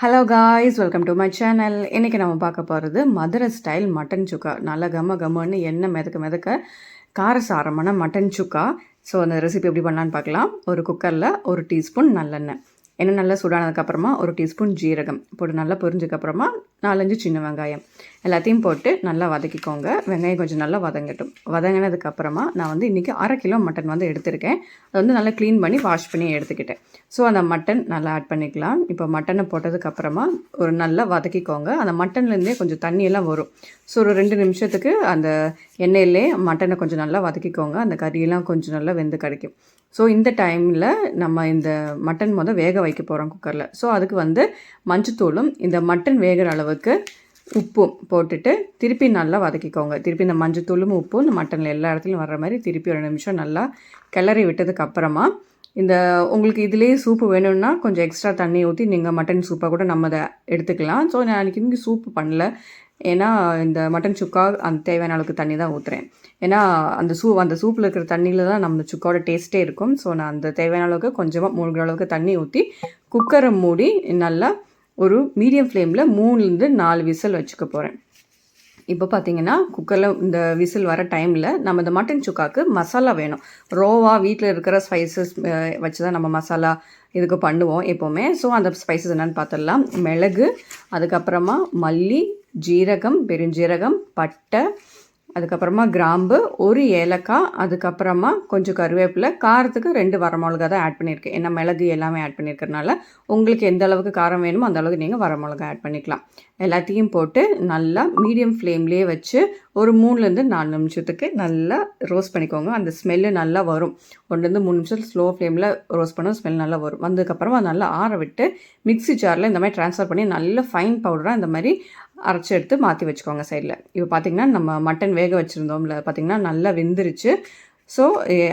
Hello guys welcome to my channel இன்றைக்கி நம்ம பார்க்க போகிறது மதுரை ஸ்டைல் மட்டன் சுக்கா. நல்ல கம கமன்னு எண்ணெய் மிதக்க மிதக்க காரசாரமான மட்டன் சுக்கா. ஸோ அந்த ரெசிபி எப்படி பண்ணலான்னு பார்க்கலாம். ஒரு குக்கரில் ஒரு டீஸ்பூன் நல்லெண்ணெய். எண்ணெய் நல்லா சூடானதுக்கப்புறமா ஒரு டீஸ்பூன் ஜீரகம் போட்டு நல்லா பொரிஞ்சதுக்கப்புறமா நாலஞ்சு சின்ன வெங்காயம் எல்லாத்தையும் போட்டு நல்லா வதக்கிக்கோங்க. வெங்காயம் கொஞ்சம் நல்லா வதங்கட்டும். வதங்கினதுக்கப்புறமா நான் வந்து இன்றைக்கி அரை கிலோ மட்டன் வந்து எடுத்திருக்கேன். அதை வந்து நல்லா க்ளீன் பண்ணி வாஷ் பண்ணி எடுத்துக்கிட்டேன். ஸோ அந்த மட்டன் நல்லா ஆட் பண்ணிக்கலாம். இப்போ மட்டனை போட்டதுக்கப்புறமா ஒரு நல்லா வதக்கிக்கோங்க. அந்த மட்டன்லேருந்தே கொஞ்சம் தண்ணியெல்லாம் வரும். ஸோ ஒரு ரெண்டு நிமிஷத்துக்கு அந்த எண்ணெயிலே மட்டனை கொஞ்சம் நல்லா வதக்கிக்கோங்க. அந்த கறியெல்லாம் கொஞ்சம் நல்லா வெந்து கிடைக்கும். ஸோ இந்த டைமில் நம்ம இந்த மட்டன் மொதல் வேக வைக்க போகிறோம் குக்கரில் ஸோ அதுக்கு வந்து மஞ்சத்தூளும் இந்த மட்டன் வேகிற அளவுக்கு உப்பும் போட்டுட்டு திருப்பி நல்லா வதக்கிக்கோங்க. திருப்பி இந்த மஞ்சத்தூளும் உப்பும் இந்த மட்டனில் எல்லா இடத்துலையும் வர்ற மாதிரி திருப்பி ஒரு நிமிஷம் நல்லா கிளறி விட்டதுக்கப்புறமா இந்த உங்களுக்கு இதுலேயே சூப்பு வேணும்னா கொஞ்சம் எக்ஸ்ட்ரா தண்ணி ஊற்றி நீங்கள் மட்டன் சூப்பாக கூட நம்ம அதை எடுத்துக்கலாம். ஸோ நான் அன்றைக்கி இங்கே சூப்பு பண்ணல. ஏன்னா இந்த மட்டன் சுக்கா அந்த தேவையான அளவுக்கு தண்ணி தான் ஊற்றுறேன் ஏன்னா அந்த சூ அந்த சூப்பில் இருக்கிற தண்ணியில் தான் நம்ம சுக்காவோட டேஸ்ட்டே இருக்கும். ஸோ நான் அந்த தேவையான அளவுக்கு கொஞ்சமாக மூழ்கிற அளவுக்கு தண்ணி ஊற்றி குக்கரை மூடி நல்லா ஒரு மீடியம் ஃப்ளேமில் மூணுலேருந்து நாலு விசில் வச்சுக்க போகிறேன் இப்போ பார்த்தீங்கன்னா குக்கரில் இந்த விசில் வர டைமில் நம்ம இந்த மட்டன் சுக்காவுக்கு மசாலா வேணும். ரோவாக வீட்டில் இருக்கிற ஸ்பைசஸ் வச்சு தான் நம்ம மசாலா இதுக்கு பண்ணுவோம் எப்போவுமே. ஸோ அந்த ஸ்பைசஸ் என்னென்னு பார்த்துடலாம் மிளகு அதுக்கப்புறமா மல்லி ஜீரகம் பெருஞ்சீரகம் பட்டை அதுக்கப்புறமா கிராம்பு ஒரு ஏலக்காய் அதுக்கப்புறமா கொஞ்சம் கருவேப்பிலை காரத்துக்கு ரெண்டு வரமிளகா தான் ஆட் பண்ணியிருக்கேன். ஏன்னா மிளகு எல்லாமே ஆட் பண்ணியிருக்கிறனால உங்களுக்கு எந்த அளவுக்கு காரம் வேணுமோ அந்த அளவுக்கு நீங்கள் வரமிளகா ஆட் பண்ணிக்கலாம். எல்லாத்தையும் போட்டு நல்லா மீடியம் ஃப்ளேம்லேயே வச்சு ஒரு மூணுலேருந்து நாலு நிமிஷத்துக்கு நல்லா ரோஸ்ட் பண்ணிக்கோங்க. அந்த ஸ்மெல்லு நல்லா வரும். ஒன்றுலேருந்து மூணு நிமிஷம் ஸ்லோ ஃப்ளேமில் ரோஸ்ட் பண்ண ஸ்மெல் நல்லா வரும். வந்ததுக்கப்புறமா நல்லா ஆற விட்டு மிக்ஸி ஜாரில் இந்த மாதிரி ட்ரான்ஸ்ஃபர் பண்ணி நல்ல ஃபைன் பவுடராக இந்த மாதிரி அரைச்சி எடுத்து மாற்றி வச்சுக்கோங்க சைடில் இப்போ பார்த்திங்கன்னா நம்ம மட்டன் வேக வச்சுருந்தோம்ல பார்த்திங்கன்னா நல்லா வெந்துருச்சு. ஸோ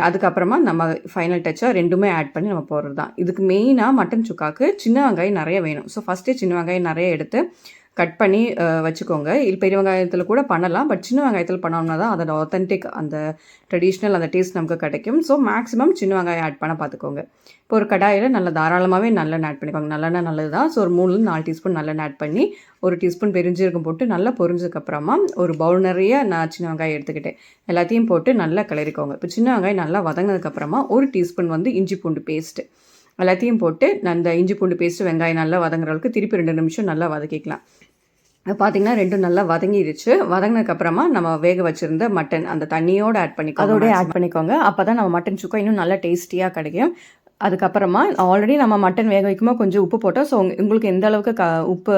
அதுக்கப்புறமா நம்ம ஃபைனல் டச்சாக ரெண்டுமே ஆட் பண்ணி நம்ம போடுறது தான் இதுக்கு மெயினாக மட்டன் சுக்காக்கு சின்ன வெங்காயம் நிறைய வேணும். ஸோ ஃபஸ்ட்டே சின்ன வெங்காயம் நிறைய எடுத்து கட் பண்ணி வச்சுக்கோங்க. இது பெரிய வெங்காயத்தில் கூட பண்ணலாம். பட் சின்ன வெங்காயத்தில் பண்ணோம்னா தான் அதோட ஒத்தன்டிக் அந்த ட்ரெடிஷ்னல் அந்த டேஸ்ட் நமக்கு கிடைக்கும். ஸோ மேக்ஸிமம் சின்ன வெங்காயம் ஆட் பண்ண பார்த்துக்கோங்க. இப்போ ஒரு கடாயில் நல்ல தாராளமாகவே நல்லெண்ணெய் ஆட் பண்ணிக்கோங்க. நல்லெண்ணெய் நல்லது தான் ஸோ ஒரு மூணு நாலு டீஸ்பூன் நல்லெண்ணெய் ஆட் பண்ணி ஒரு டீஸ்பூன் பெருஞ்சீரகம் போட்டு நல்லா பொரிஞ்சதுக்கப்புறமா ஒரு பவுல் நிறைய நான் சின்ன வெங்காயம் எடுத்துக்கிட்டேன். எல்லாத்தையும் போட்டு நல்லா கிளறிக்கோங்க. இப்போ சின்ன வெங்காயம் நல்லா வதங்கினதுக்கப்புறமா ஒரு டீஸ்பூன் வந்து இஞ்சி பூண்டு பேஸ்ட்டு எல்லாத்தையும் போட்டு அந்த இஞ்சி பூண்டு பேஸ்ட்டு வெங்காயம் நல்லா வதங்குற அளவுக்கு திருப்பி ரெண்டு நிமிஷம் நல்லா வதக்கிக்கலாம். பார்த்தீங்கன்னா ரெண்டும் நல்லா வதங்கிடுச்சு வதங்கினதுக்கப்புறமா நம்ம வேக வச்சுருந்த மட்டன் அந்த தண்ணியோடு ஆட் பண்ணிக்கோ அதோடய ஆட் பண்ணிக்கோங்க. அப்போ தான் நம்ம மட்டன் சுக்கா இன்னும் நல்லா டேஸ்டியாக கிடைக்கும். அதுக்கப்புறமா ஆல்ரெடி நம்ம மட்டன் வேக வைக்கும்போது கொஞ்சம் உப்பு போட்டோம். ஸோ உங்களுக்கு எந்த அளவுக்கு க உப்பு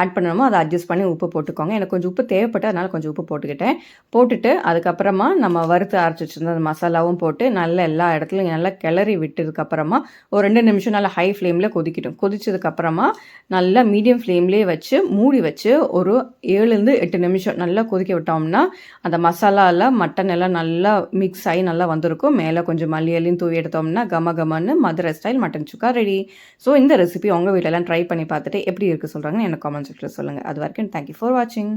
ஆட் பண்ணணுமோ அதை அட்ஜஸ்ட் பண்ணி உப்பு போட்டுக்கோங்க. எனக்கு கொஞ்சம் உப்பு தேவைப்பட்டு அதனால் கொஞ்சம் உப்பு போட்டுக்கிட்டேன். போட்டுட்டு அதுக்கப்புறமா நம்ம வறுத்து அரைச்சி வச்சுருந்த அந்த மசாலாவும் போட்டு நல்லா எல்லா இடத்துலையும் நல்லா கிளறி விட்டதுக்கப்புறமா ஒரு ரெண்டு நிமிஷம் நல்லா ஹை ஃப்ளேமில் கொதிக்கிட்டோம். கொதிச்சதுக்கப்புறமா நல்லா மீடியம் ஃப்ளேம்லேயே வச்சு மூடி வச்சு ஒரு ஏழுலேருந்து எட்டு நிமிஷம் நல்லா கொதிக்க விட்டோம்னா அந்த மசாலாவில் மட்டன் எல்லாம் நல்லா மிக்ஸ் ஆகி நல்லா வந்திருக்கும். மேலே கொஞ்சம் மல்லி மல்லியலையும் தூவி எடுத்தோம்னா கம கமன்னு Madurai style mutton chukka ready so இந்த ரெசிபி உங்கள் வீட்டிலலாம் ட்ரை பண்ணி பார்த்துட்டு எப்படி இருக்குது சொல்கிறாங்கன்னு எனக்கு காமெண்ட் செக்ஷனில் சொல்லுங்கள் அது வரைக்கும் தேங்க்யூ ஃபார் வாட்சிங்